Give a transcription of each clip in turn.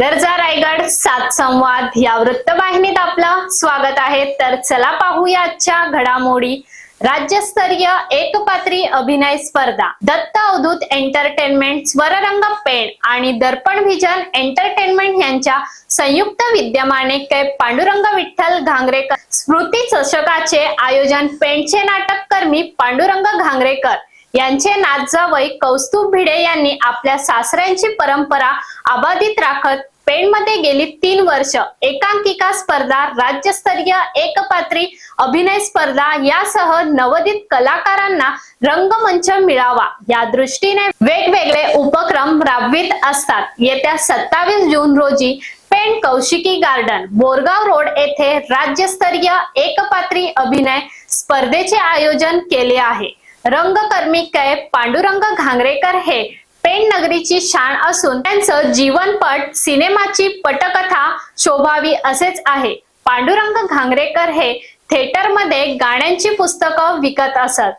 गरजा रायगड सात संवाद या वृत्तवाहिनीत आपलं स्वागत आहे. तर चला पाहूया आजच्या घडामोडी. राज्यस्तरीय एकपात्री अभिनय स्पर्धा दत्त अवधूत एंटरटेनमेंट स्वररंग पेण आणि दर्पण व्हिजन एंटरटेनमेंट यांच्या संयुक्त विद्यमाने कै पांडुरंग विठ्ठल घांगरेकर स्मृती चषकाचे आयोजन पेणचे नाटककर्मी पांडुरंग घांगरेकर यांचे नातजावई कौस्तुभ भिडे यांनी आपल्या सासऱ्यांची परंपरा अबाधित राखत पेणमध्ये गेली तीन वर्ष. एकांकिका स्पर्धा राज्यस्तरीय एकपात्री अभिनय स्पर्धा यासह नवोदित कलाकारांना रंगमंच मिळावा. या दृष्टीने वेगवेगळे उपक्रम राबवित असतात. येत्या सत्तावीस जून रोजी पेण कौशिकी गार्डन बोरगाव रोड येथे राज्यस्तरीय एकपात्री अभिनय स्पर्धेचे आयोजन केले आहे. रंगकर्मी कैप पांडुरंग घांगरेकर हे पेण नगरीची शान असून त्यांचं जीवनपट सिनेमाची पटकथा शोभावी असेच आहे. पांडुरंग घांगरेकर हे थिएटरमध्ये गाण्यांची पुस्तकं विकत असत.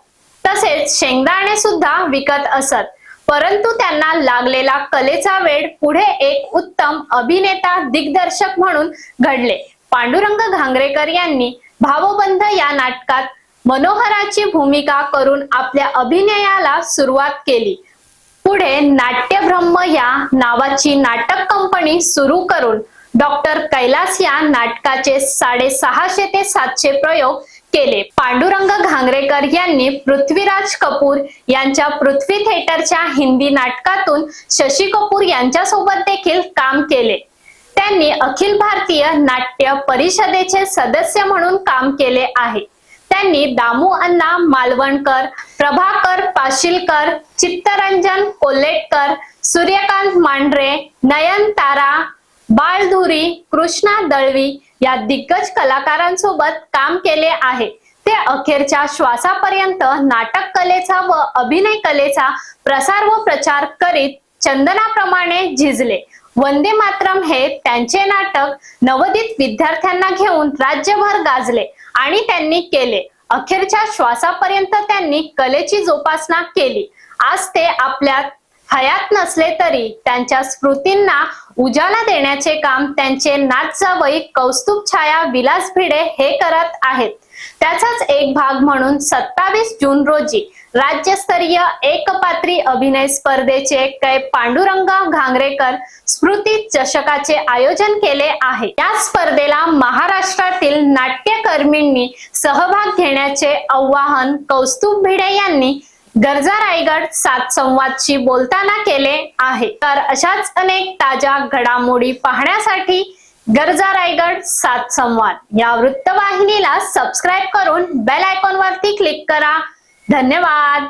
तसेच शेंगदाणे सुद्धा विकत असत. परंतु त्यांना लागलेला कलेचा वेळ पुढे एक उत्तम अभिनेता दिग्दर्शक म्हणून घडले. पांडुरंग घांगरेकर यांनी भावबंध या नाटकात मनोहराची भूमिका करून आपल्या अभिनयाला सुरुवात केली. पुढे नाट्यब्रह्म या नावाची नाटक कंपनी सुरू करून डॉक्टर कैलास या नाटकाचे साडेसहाशे ते सातशे प्रयोग केले. पांडुरंग घांगरेकर यांनी पृथ्वीराज कपूर यांच्या पृथ्वी थिएटरच्या हिंदी नाटकातून शशी कपूर यांच्यासोबत देखील काम केले. त्यांनी अखिल भारतीय नाट्य परिषदेचे सदस्य म्हणून काम केले आहे. त्यांनी दामू अण्णा मालवणकर प्रभाकर पाशिलकर चित्तरंजन कोल्हेटकर सूर्यकांत मांढरे नयन तारा बाळधुरी कृष्णा दळवी या दिग्गज कलाकारांसोबत काम केले आहे. ते अखेरच्या श्वासापर्यंत नाटक कलेचा व अभिनय कलेचा प्रसार व प्रचार करीत चंदनाप्रमाणे झिजले. वंदे मातरम हे त्यांचे नाटक नवोदित विद्यार्थ्यांना घेऊन राज्यभर गाजले आणि त्यांनी केले. अखेरच्या श्वासापर्यंत त्यांनी कलेची जोपासना केली. आज ते आपल्या हयात नसले तरी त्यांच्या स्मृतींना उजाला देण्याचे काम त्यांचे नातजावई कौस्तुभ छाया विलास भिडे हे करत आहेत. त्याचाच एक भाग म्हणून सत्तावीस जून रोजी राज्यस्तरीय एकपात्री अभिनय स्पर्धेचे कै पांडुरंग घांगरेकर स्मृती चषकाचे आयोजन केले आहे. या स्पर्धेला महाराष्ट्रातील नाट्यकर्मींनी सहभाग घेण्याचे आवाहन कौस्तुभ भिडे यांनी गरजा रायगड सात संवादशी बोलताना केले आहे. तर अशाच अनेक ताज्या घडामोडी पाहण्यासाठी गरजा रायगड सात संवाद. या वृत्तवाहिनीला सबस्क्राईब करून बेल आयकॉन वरती क्लिक करा. धन्यवाद.